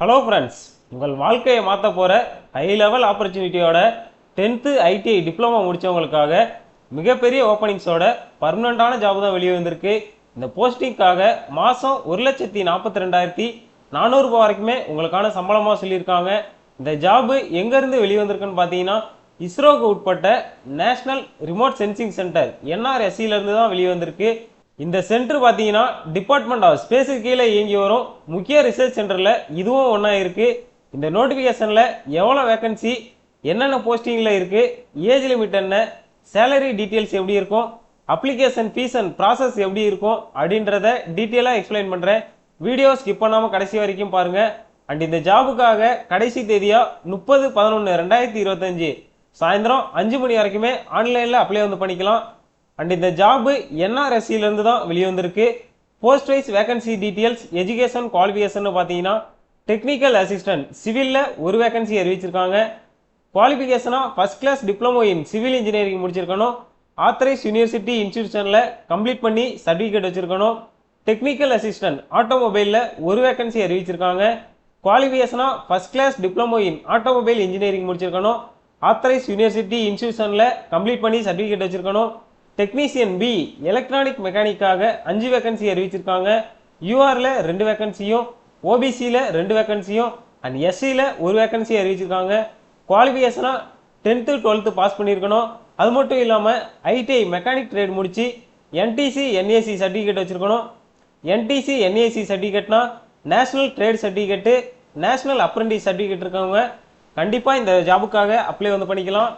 Hello friends உங்கள் வாழ்க்கையை மாற்ற போகிற ஹை லெவல் ஆப்பர்ச்சுனிட்டியோட டென்த்து ஐடிஐ டிப்ளமோ முடித்தவங்களுக்காக மிகப்பெரிய ஓப்பனிங்ஸோட பர்மனண்ட்டான ஜாப் தான் வெளியே வந்திருக்கு. இந்த போஸ்டிங்க்காக மாதம் ஒரு லட்சத்தி நாற்பத்தி ரெண்டாயிரத்தி நானூறுபா வரைக்குமே உங்களுக்கான சம்பளமாக சொல்லியிருக்காங்க. இந்த ஜாபு எங்கேருந்து வெளியே வந்திருக்குன்னு பார்த்தீங்கன்னா இஸ்ரோக்கு உட்பட்ட நேஷனல் ரிமோட் சென்சிங் சென்டர் என்ஆர்எஸ்சிலேருந்து தான் வெளியே வந்திருக்கு. இந்த சென்டர் பார்த்தீங்கன்னா டிபார்ட்மெண்ட் ஆஃப் ஸ்பேஸுக்கு கீழே இயங்கி வரும். முக்கிய ரிசர்ச் சென்டரில் இதுவும் ஒன்றா இருக்குது இந்த நோட்டிஃபிகேஷனில் எவ்வளோ வேக்கன்சி என்னென்ன போஸ்டிங்கில் இருக்குது ஏஜ் லிமிட் என்ன சேலரி டீட்டெயில்ஸ் எப்படி இருக்கும் அப்ளிகேஷன் ஃபீஸ் அண்ட் ப்ராசஸ் எப்படி இருக்கும் அப்படின்றத டீட்டெயிலாக எக்ஸ்பிளைன் பண்ணுறேன் வீடியோ ஸ்கிப் பண்ணாமல் கடைசி வரைக்கும் பாருங்கள் அண்ட் இந்த ஜாபுக்காக கடைசி தேதியாக முப்பது பதினொன்று ரெண்டாயிரத்தி இருபத்தஞ்சி. சாயந்தரம் அஞ்சு மணி வரைக்குமே ஆன்லைனில் அப்ளை வந்து பண்ணிக்கலாம். அண்ட் இந்த ஜாபு என்ஆர்எஸ்சிலேருந்து தான் வெளிவந்திருக்கு. Post wise vacancy details education qualification பார்த்தீங்கன்னா டெக்னிக்கல் அசிஸ்டன்ட் சிவிலில் ஒரு வேகன்சி அறிவிச்சிருக்காங்க. குவாலிஃபிகேஷனாக first class diploma in civil engineering முடிச்சிருக்கணும். ஆத்தரைஸ் யூனிவர்சிட்டி இன்ஸ்டியூஷனில் கம்ப்ளீட் பண்ணி சர்டிஃபிகேட் வச்சுருக்கணும். டெக்னிக்கல் அசிஸ்டன்ட் ஆட்டோமொபைலில் ஒரு வேகன்சி அறிவிச்சிருக்காங்க. குவாலிஃபிகேஷனாக first class diploma in automobile engineering முடிச்சிருக்கணும். ஆத்தரைஸ் யூனிவர்சிட்டி இன்ஸ்டியூஷனில் கம்ப்ளீட் பண்ணி சர்டிஃபிகேட் வச்சுருக்கணும். டெக்னீசியன் பி எலக்ட்ரானிக் மெக்கானிக்காக அஞ்சு வேகன்சி அறிவிச்சிருக்காங்க. யூஆரில் ரெண்டு வேகன்சியும் ஓபிசியில் ரெண்டு வேகன்சியும் அண்ட் எஸ்சியில் ஒரு வேகன்சி அறிவிச்சிருக்காங்க. குவாலிஃபிகேஷனாக டென்த்து டுவெல்த்து பாஸ் பண்ணியிருக்கணும் அது மட்டும் இல்லாமல் ஐடிஐ மெக்கானிக் ட்ரேட் முடித்து என்டிசி என்ஏசி சர்டிஃபிகேட் வச்சுருக்கணும். NTC NAC சர்டிஃபிகேட்னா national trade certificate national apprentice certificate இருக்கவங்க கண்டிப்பாக இந்த ஜாபுக்காக அப்ளை வந்து பண்ணிக்கலாம்.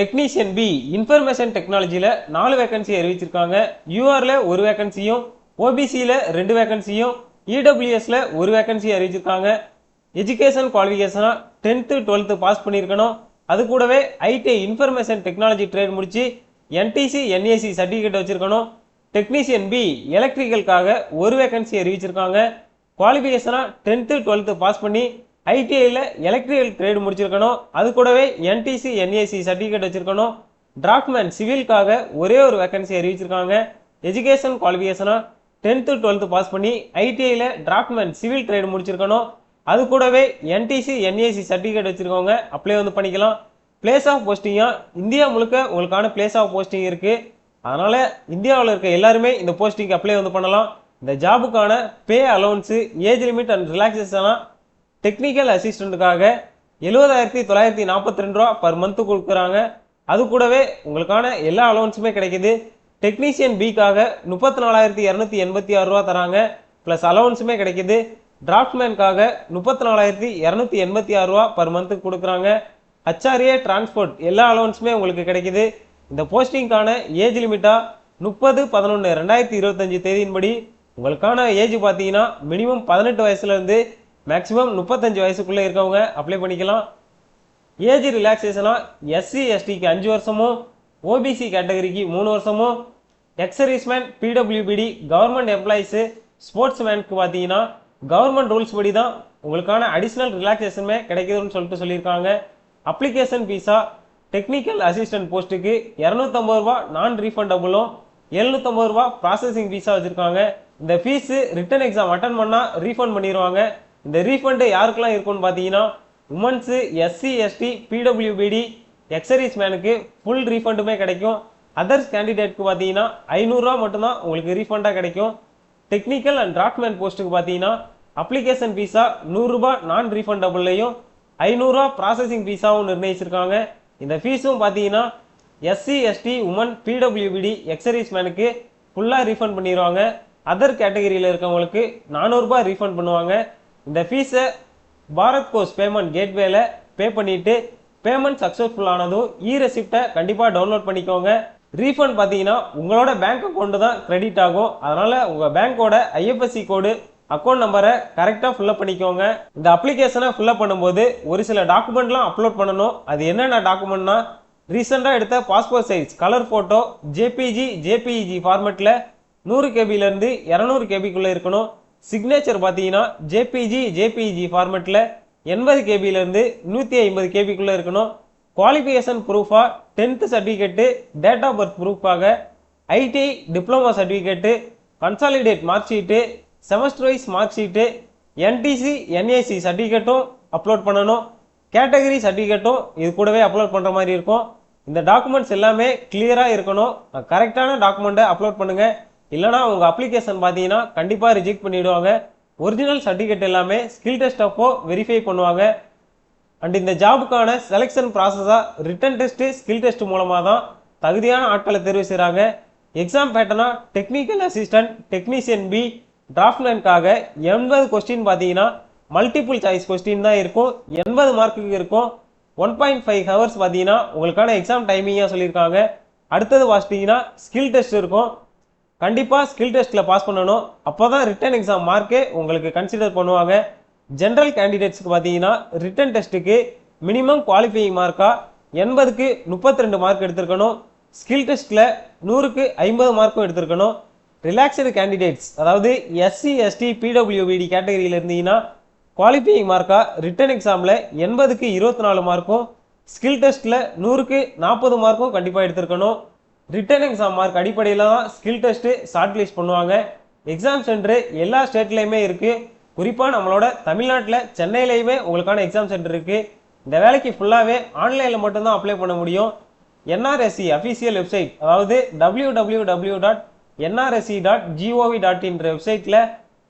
டெக்னீஷியன் பி இன்ஃபர்மேஷன் டெக்னாலஜியில் நாலு வேகன்சி அறிவிச்சிருக்காங்க. யூஆரில் ஒரு வேகன்சியும் ஓபிசியில் ரெண்டு வேகன்சியும் இடபிள்யூஎஸில் ஒரு வேகன்சி அறிவிச்சிருக்காங்க. எஜுகேஷன் குவாலிஃபிகேஷனாக டென்த்து டுவெல்த்து பாஸ் பண்ணியிருக்கணும். அது கூடவே ஐடி இன்ஃபர்மேஷன் டெக்னாலஜி ட்ரேட் முடித்து என்டிசி என்ஏசி சர்டிஃபிகேட் வச்சுருக்கணும். டெக்னீஷியன் பி எலக்ட்ரிக்கலுக்காக ஒரு வேகன்சி அறிவிச்சிருக்காங்க. குவாலிஃபிகேஷனாக டென்த்து டுவெல்த்து பாஸ் பண்ணி ஐடிஐயில் எலக்ட்ரிக்கல் ட்ரேட் முடிச்சிருக்கணும். அது கூடவே என்டிசி என்ஏசி சர்டிஃபிகேட் வச்சுருக்கணும். டிராஃப்ட்மேன் சிவிலுக்காக ஒரே ஒரு வேக்கன்சி அறிவிச்சிருக்காங்க. எஜுகேஷன் குவாலிஃபிகேஷனாக டென்த்து டுவெல்த்து பாஸ் பண்ணி ஐடிஐயில் டிராஃப்ட்மேன் சிவில் ட்ரேடு முடிச்சிருக்கணும். அது கூடவே என்டிசி என்ஏசி சர்டிஃபிகேட் வச்சுருக்கவங்க அப்ளை வந்து பண்ணிக்கலாம். பிளேஸ் ஆஃப் போஸ்டிங்காக இந்தியா முழுக்க உங்களுக்கான பிளேஸ் ஆஃப் போஸ்டிங் இருக்குது அதனால் இந்தியாவில் இருக்க எல்லாருமே இந்த போஸ்டிங்க்கு அப்ளை வந்து பண்ணலாம். இந்த ஜாபுக்கான pay allowance age limit and ரிலாக்ஸேஷனாக technical அசிஸ்டண்ட்டுக்காக எழுபதாயிரத்தி தொள்ளாயிரத்தி நாற்பத்தி ரெண்டு ரூபா பர் மந்த்து கொடுக்குறாங்க. அது கூடவே உங்களுக்கான எல்லா அலவன்ஸுமே கிடைக்குது. டெக்னீஷியன் பிக்காக முப்பத்தி நாலாயிரத்தி இரநூத்தி எண்பத்தி ஆறு ரூபா தராங்க. ப்ளஸ் அலவன்ஸுமே கிடைக்குது. டிராஃப்ட்மேனுக்காக முப்பத்தி நாலாயிரத்தி இரநூத்தி எண்பத்தி ஆறு ரூபா பர் மந்த்துக்கு கொடுக்குறாங்க. ஹச்ஆர்ஏ டிரான்ஸ்போர்ட் எல்லா அலவன்ஸுமே உங்களுக்கு கிடைக்குது. இந்த போஸ்டிங்கான ஏஜ் லிமிட்டாக முப்பது பதினொன்று ரெண்டாயிரத்தி இருபத்தஞ்சி தேதியின்படி உங்களுக்கான ஏஜ் பார்த்தீங்கன்னா மினிமம் பதினெட்டு வயசுலேருந்து மேக்ஸிமம் முப்பத்தஞ்சு வயசுக்குள்ளே இருக்கவங்க அப்ளை பண்ணிக்கலாம். ஏஜ் ரிலாக்ஸேஷனாக எஸ்சி எஸ்டிக்கு அஞ்சு வருஷமும் ஓபிசி கேட்டகரிக்கு மூணு வருஷமும் ex servicemen PWBD government employees sports மேனுக்கு பார்த்தீங்கன்னா கவர்மெண்ட் ரூல்ஸ் படி தான் உங்களுக்கான அடிஷ்னல் ரிலாக்ஸேஷனுமே கிடைக்குதுன்னு சொல்லிட்டு சொல்லியிருக்காங்க. அப்ளிகேஷன் ஃபீஸா டெக்னிக்கல் அசிஸ்டன்ட் போஸ்ட்டுக்கு இரநூத்தம்பது ரூபா நான் ரீஃபண்டபுளும் எழுநூத்தம்பது ரூபா ப்ராசஸிங் ஃபீஸாக வச்சுருக்காங்க. இந்த ஃபீஸு ரிட்டன் எக்ஸாம் அட்டன் பண்ணால் ரீஃபண்ட் பண்ணிடுவாங்க இந்த ரீஃபண்டு யாருக்கெல்லாம் இருக்கும்னு பார்த்தீங்கன்னா womens SC ST PWBD ex service மேனுக்கு full ரீஃபண்டுமே கிடைக்கும். அதர்ஸ் கேண்டிடேட்க்கு பார்த்தீங்கன்னா ஐநூறுரூவா மட்டும்தான் உங்களுக்கு ரீஃபண்டாக கிடைக்கும். டெக்னிக்கல் அண்ட் டிராஃப்ட்மேன் போஸ்ட்டுக்கு பார்த்தீங்கன்னா அப்ளிகேஷன் ஃபீஸாக நூறுரூபா நான் ரீஃபண்டபுள்லையும் ஐநூறுரூவா ப்ராசஸிங் ஃபீஸாகவும் நிர்ணயிச்சிருக்காங்க. இந்த ஃபீஸும் பார்த்தீங்கன்னா எஸ்சி எஸ்டி உமன் பிடபிள்யூபிடி எக்ஸரீஸ் மேனுக்கு ஃபுல்லாக ரீஃபண்ட் பண்ணிடுவாங்க. அதர் கேட்டகரியில் இருக்கவங்களுக்கு நானூறுரூபா ரீஃபண்ட் பண்ணுவாங்க. இந்த ஃபீஸை பாரத் கோஸ் பேமெண்ட் கேட்வேல பே பண்ணிட்டு பேமெண்ட் சக்ஸஸ்ஃபுல் ஆனதும் இ ரெசிப்டை கண்டிப்பாக டவுன்லோட் பண்ணிக்கோங்க. ரீஃபண்ட் பார்த்தீங்கன்னா உங்களோட பேங்க் அக்கௌண்ட்டு தான் கிரெடிட் ஆகும். அதனால் உங்கள் பேங்க்கோட ஐஎஃப்எஸ்சி கோடு அக்கௌண்ட் நம்பரை கரெக்டாக ஃபில்லப் பண்ணிக்கோங்க. இந்த அப்ளிகேஷனை ஃபில்லப் பண்ணும்போது ஒரு சில டாக்குமெண்ட்லாம் அப்லோட் பண்ணணும். அது என்னென்ன டாக்குமெண்ட்னா ரீசெண்டாக எடுத்த passport size colour photo JPG JPEG ஃபார்மெட்டில் நூறு கேபிலேருந்து இரநூறு கேபிக்குள்ளே இருக்கணும். சிக்னேச்சர் பார்த்தீங்கன்னா ஜேபிஜி ஜேபிஜி ஃபார்மெட்டில் எண்பது கேபிலேருந்து நூற்றி ஐம்பது கேபிக்குள்ளே இருக்கணும். Qualification ப்ரூஃபாக tenth certificate date of birth ப்ரூஃபாக ITI diploma certificate consolidate mark sheet semester wise mark sheet NTC NAC சர்டிஃபிகேட்டும் upload பண்ணணும். கேட்டகரி சர்டிஃபிகேட்டும் இது கூடவே அப்லோட் பண்ணுற மாதிரி இருக்கும். இந்த டாக்குமெண்ட்ஸ் எல்லாமே கிளியராக இருக்கணும். கரெக்டான டாக்குமெண்ட்டை அப்லோட் பண்ணுங்கள் இல்லைனா உங்கள் அப்ளிகேஷன் பார்த்தீங்கன்னா கண்டிப்பாக ரிஜெக்ட் பண்ணிடுவாங்க. ஒரிஜினல் சர்டிஃபிகேட் எல்லாமே ஸ்கில் டெஸ்ட் அப்போ வெரிஃபை பண்ணுவாங்க. அண்ட் இந்த ஜாபுக்கான செலெக்ஷன் ப்ராசஸாக ரிட்டன் டெஸ்ட்டு ஸ்கில் டெஸ்ட் மூலமாக தான் தகுதியான ஆட்களை தேர்வு செய்கிறாங்க எக்ஸாம் பேட்டனா டெக்னிக்கல் அசிஸ்டன்ட் டெக்னீஷியன் பி டிராஃப்ட்மேனுக்காக எண்பது கொஸ்டின் பார்த்தீங்கன்னா மல்டிபிள் சாய்ஸ் கொஸ்டின் தான் இருக்கும். எண்பது மார்க்குக்கு இருக்கும். ஒன் பாயிண்ட் ஃபைவ் ஹவர்ஸ் பார்த்தீங்கன்னா உங்களுக்கான எக்ஸாம் டைமிங்காக சொல்லியிருக்காங்க. அடுத்தது பார்த்தீங்கன்னா ஸ்கில் டெஸ்ட் இருக்கும். கண்டிப்பாக ஸ்கில் டெஸ்ட்டில் பாஸ் பண்ணணும். அப்போ தான் ரிட்டன் எக்ஸாம் மார்க்கே உங்களுக்கு கன்சிடர் பண்ணுவாங்க. ஜென்ரல் கேண்டிடேட்ஸ்க்கு பார்த்தீங்கன்னா ரிட்டன் டெஸ்ட்டுக்கு மினிமம் குவாலிஃபையிங் மார்க்காக எண்பதுக்கு முப்பத்தி ரெண்டு மார்க் எடுத்திருக்கணும் ஸ்கில் டெஸ்ட்டில் நூறுக்கு ஐம்பது மார்க்கும் எடுத்திருக்கணும். ரிலாக்ஸடு கேண்டிடேட்ஸ் அதாவது எஸ்சி எஸ்டி பிடபிள்யூபிடி கேட்டகரியில் இருந்தீங்கன்னா குவாலிஃபையிங் மார்க்காக ரிட்டன் எக்ஸாமில் எண்பதுக்கு இருபத்தி நாலு மார்க்கும் ஸ்கில் டெஸ்ட்டில் நூறுக்கு நாற்பது மார்க்கும் கண்டிப்பாக எடுத்திருக்கணும். ரிட்டன் எக்ஸாம் மார்க் அடிப்படையில் தான் ஸ்கில் டெஸ்ட்டு ஷார்ட் லிஸ்ட் பண்ணுவாங்க. எக்ஸாம் சென்டர் எல்லா ஸ்டேட்லேயுமே இருக்குது குறிப்பாக நம்மளோட தமிழ்நாட்டில் சென்னையிலையுமே உங்களுக்கான எக்ஸாம் சென்டர் இருக்குது இந்த வேலைக்கு ஃபுல்லாகவே ஆன்லைனில் மட்டும்தான் அப்ளை பண்ண முடியும். என்ஆர்எஸ்சி அஃபீஷியல் வெப்சைட் அதாவது W W W dot NRSC dot G O V dot இன்ற வெப்சைட்டில்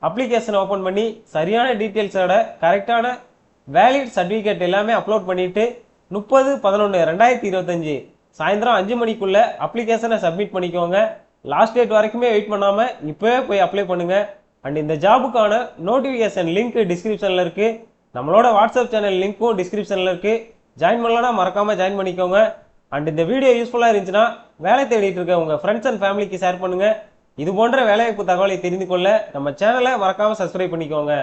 அப்ளிகேஷன் ஓப்பன் பண்ணி சரியான டீட்டெயில்ஸோட கரெக்டான வேலிட் சர்டிஃபிகேட் எல்லாமே அப்லோட் பண்ணிவிட்டு முப்பது பதினொன்று ரெண்டாயிரத்தி இருபத்தஞ்சு சாயந்தரம் அஞ்சு மணிக்குள்ள அப்ளிகேஷனை சப்மிட் பண்ணிக்கோங்க. லாஸ்ட் டேட் வரைக்குமே வெயிட் பண்ணாமல் இப்போவே போய் அப்ளை பண்ணுங்க. அண்ட் இந்த ஜாபுக்கான நோட்டிஃபிகேஷன் லிங்க் டிஸ்கிரிப்ஷனில் இருக்கு. நம்மளோட வாட்ஸ்அப் சேனல் லிங்க்கும் டிஸ்கிரிப்ஷனில் இருக்கு. ஜாயின் பண்ணலன்னா மறக்காம ஜாயின் பண்ணிக்கோங்க. அண்ட் இந்த வீடியோ யூஸ்ஃபுல்லாக இருந்துச்சுன்னா வேலை தேடிட்டு இருக்க உங்கள் ஃப்ரெண்ட்ஸ் அண்ட் ஃபேமிலிக்கு ஷேர் பண்ணுங்க. இது போன்ற வேலைவாய்ப்பு தகவலை தெரிந்து கொள்ள நம்ம சேனலை மறக்காம சப்ஸ்கிரைப் பண்ணிக்கோங்க.